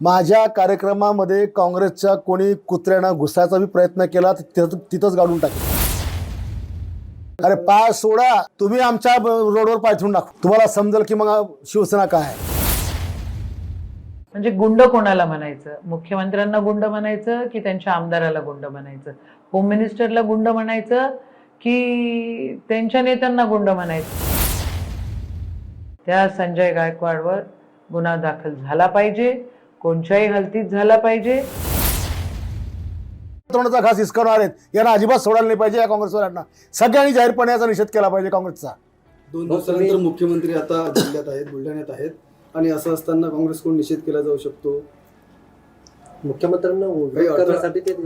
माझ्या कार्यक्रमामध्ये काँग्रेसच्या कोणी कुत्र्यानं घुसायचा बी प्रयत्न केला तर तिथंच गाडून टाकेल. अरे पाय सोडा तुम्ही आमच्या रोडवर पाय ठेवून टाक. तुम्हाला समजेल की मग शिवसेना काय आहे. म्हणजे गुंड कोणाला म्हणायचं? मुख्यमंत्र्यांना गुंड म्हणायचं की त्यांच्या आमदाराला गुंड म्हणायचं? होम मिनिस्टरला गुंड म्हणायचं की त्यांच्या नेत्यांना गुंड म्हणायचं? त्या संजय गायकवाडवर गुन्हा दाखल झाला पाहिजे. कोणत्याही हलतीत झाला पाहिजे. तोंडाचा घास हिसकवणार आहेत यांना अजिबात सोडायला नाही पाहिजे या काँग्रेसवाल्यांना. सगळ्यांनी जाहीरपणे याचा निषेध केला पाहिजे काँग्रेसचा. दोन दिवसानंतर मुख्यमंत्री आता जिल्ह्यात आहेत बुलढाण्यात आहेत. आणि असं असताना काँग्रेसकडून निषेध केला जाऊ शकतो. मुख्यमंत्र्यांना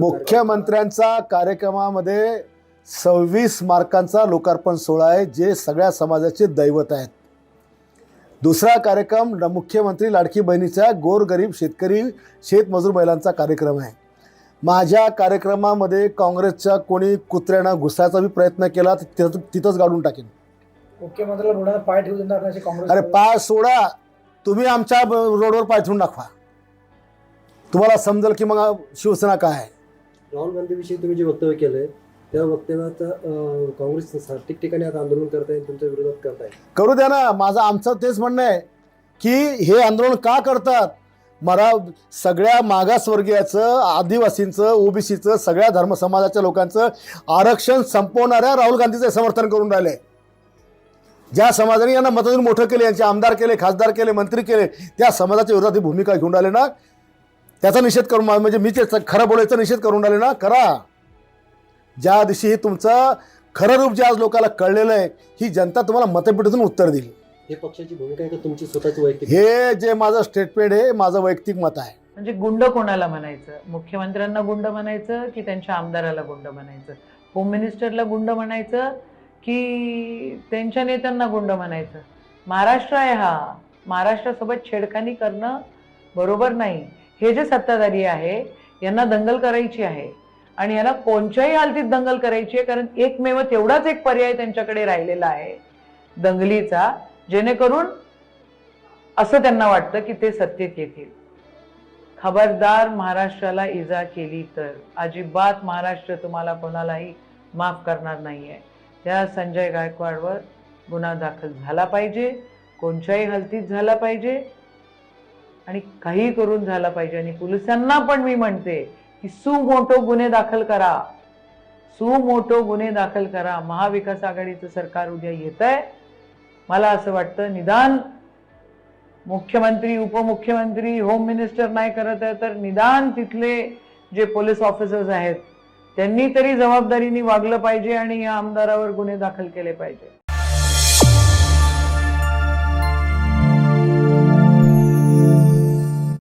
मुख्यमंत्र्यांचा कार्यक्रमामध्ये सव्वीस मार्कांचा लोकार्पण सोहळा आहे जे सगळ्या समाजाचे दैवत आहेत. दुसरा कार्यक्रम मुख्यमंत्री लाडकी बहिणीचा गोरगरीब शेतकरी शेतमजूर महिलांचा कार्यक्रम आहे. माझ्या कार्यक्रमामध्ये काँग्रेसच्या कोणी कुत्र्यानं घुसायचा बी प्रयत्न केला तर तिथं तिथंच गाडून टाकेन. मुख्यमंत्र्याला रोडाला पाय ठेवू देणार नाही अशी काँग्रेस अरे पाय सोडा. तुम्ही आमच्या ब- रोडवर पाय ठेवून दाखवा. तुम्हाला समजेल की मग शिवसेना काय आहे. राहुल गांधी विषयी तुम्ही जे वक्तव्य केलंय त्या वक्तव्याचा काँग्रेस ठिकठिकाणी आता आंदोलन करताय तुमच्या विरोधात करताय. करू द्या ना माझं आमचं तेच म्हणणं आहे की हे आंदोलन का करतात? मरा सगळ्या मागासवर्गीयाचं आदिवासींचं ओबीसीचं सगळ्या धर्म समाजाच्या लोकांचं आरक्षण संपवणाऱ्या राहुल गांधीचं समर्थन करून राहिले. ज्या समाजाने यांना मतदान मोठं केले यांचे आमदार केले खासदार केले मंत्री केले त्या समाजाच्या विरोधात ही भूमिका घेऊन राहिले ना त्याचा निषेध करून म्हणजे मी ते खरं बोलायचा निषेध करून राहिले ना करा. ज्या दिवशी तुमचं खरं रूप जे आज लोकांना कळलेलं आहे ही जनता तुम्हाला मतपेटीतून उत्तर देईल. हे पक्षाची भूमिका आहे का तुमची? स्वतःची वैयक्तिक हे जे माझं स्टेटमेंट आहे माझं वैयक्तिक मत आहे. म्हणजे गुंड कोणाला म्हणायचं? मुख्यमंत्र्यांना गुंड म्हणायचं की त्यांच्या आमदाराला गुंड म्हणायचं? होम मिनिस्टरला गुंड म्हणायचं की त्यांच्या नेत्यांना गुंड म्हणायचं? महाराष्ट्र आहे हा. महाराष्ट्रासोबत छेडखानी करणं बरोबर नाही. हे जे सत्ताधारी आहे यांना दंगल करायची आहे. आणि याला कोणत्याही हालतीत दंगल करायची आहे कारण एकमेव तेवढाच एक पर्याय त्यांच्याकडे राहिलेला आहे. दंगलीचा जेणेकरून असं त्यांना वाटतं की ते सत्तेत येतील. खबरदार महाराष्ट्राला इजा केली तर अजिबात महाराष्ट्र तुम्हाला कोणालाही माफ करणार नाहीये. त्या संजय गायकवाडवर गुन्हा दाखल झाला पाहिजे कोणत्याही हलतीत झाला पाहिजे आणि काही करून झाला पाहिजे. आणि पोलिसांना पण मी म्हणते की सुमोटो गुन्हे दाखल करा. सुमोटो गुन्हे दाखल करा. महाविकास आघाडीचं सरकार उद्या येत आहे मला असं वाटतं निदान मुख्यमंत्री उपमुख्यमंत्री होम मिनिस्टर नाही करत आहे तर निदान तिथले जे पोलीस ऑफिसर्स आहेत त्यांनी तरी जबाबदारीने वागलं पाहिजे आणि या आमदारावर गुन्हे दाखल केले पाहिजे.